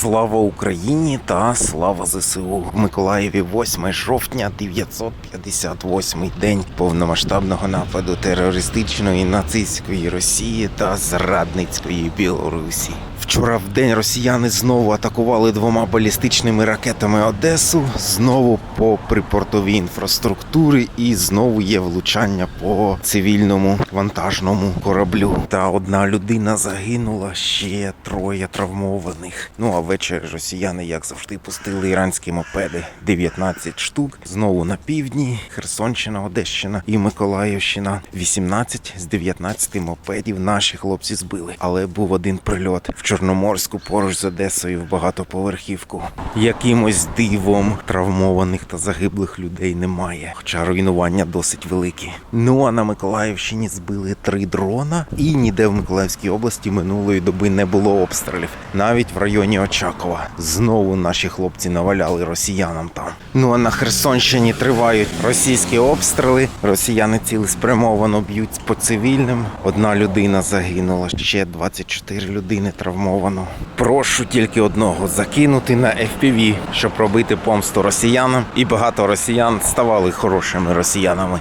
Слава Україні та слава ЗСУ в Миколаєві 8 жовтня 958 день повномасштабного нападу терористичної нацистської Росії та зрадницької Білорусі. Вчора в день росіяни знову атакували двома балістичними ракетами Одесу, знову по припортовій інфраструктурі, і знову є влучання по цивільному вантажному кораблю. Та одна людина загинула, ще троє травмованих. Ну а ввечері росіяни, як завжди, пустили іранські мопеди 19 штук. Знову на півдні, Херсонщина, Одещина і Миколаївщина. 18 з 19 мопедів наші хлопці збили. Але був один прильот в Чорноморську поруч з Одесою в багатоповерхівку. Якимось дивом травмованих та загиблих людей немає, хоча руйнування досить великі. Ну а на Миколаївщині збили три дрона, і ніде в Миколаївській області минулої доби не було обстрілів. Навіть в районі Очакова знову наші хлопці наваляли росіянам там. Ну а на Херсонщині тривають російські обстріли. Росіяни цілеспрямовано б'ють по цивільним. Одна людина загинула, ще 24 людини травмовано. Прошу тільки одного закинути на FPV, щоб робити помсту росіянам, і багато росіян ставали хорошими росіянами.